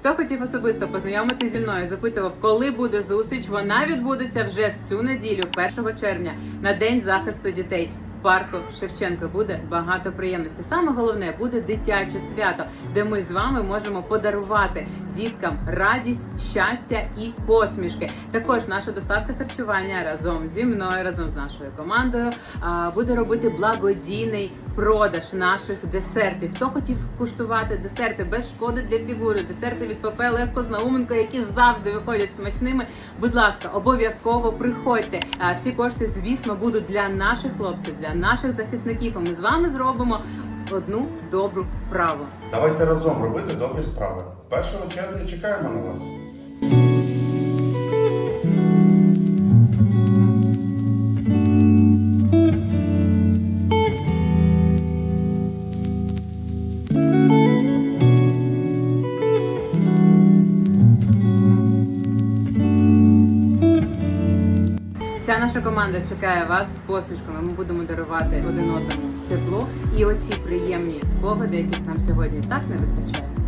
Хто хотів особисто познайомитися зі мною, запитував, коли буде зустріч. Вона відбудеться вже в цю неділю, 1 червня, на день захисту дітей. Парку Шевченка буде багато приємностей. Саме головне буде дитяче свято, де ми з вами можемо подарувати діткам радість, щастя і посмішки. Також наша доставка харчування разом зі мною, разом з нашою командою, буде робити благодійний продаж наших десертів. Хто хотів скуштувати десерти без шкоди для фігури, десерти від ПП Легко з які завжди виходять смачними. Будь ласка, обов'язково приходьте. Всі кошти, звісно, будуть для наших хлопців, для наших захисників. А ми з вами зробимо одну добру справу. Давайте разом робити добрі справи. 1 червня чекаємо на вас. Вся наша команда чекає вас з посмішками. Ми будемо дарувати один одному тепло і оці приємні спогади, яких нам сьогодні так не вистачає.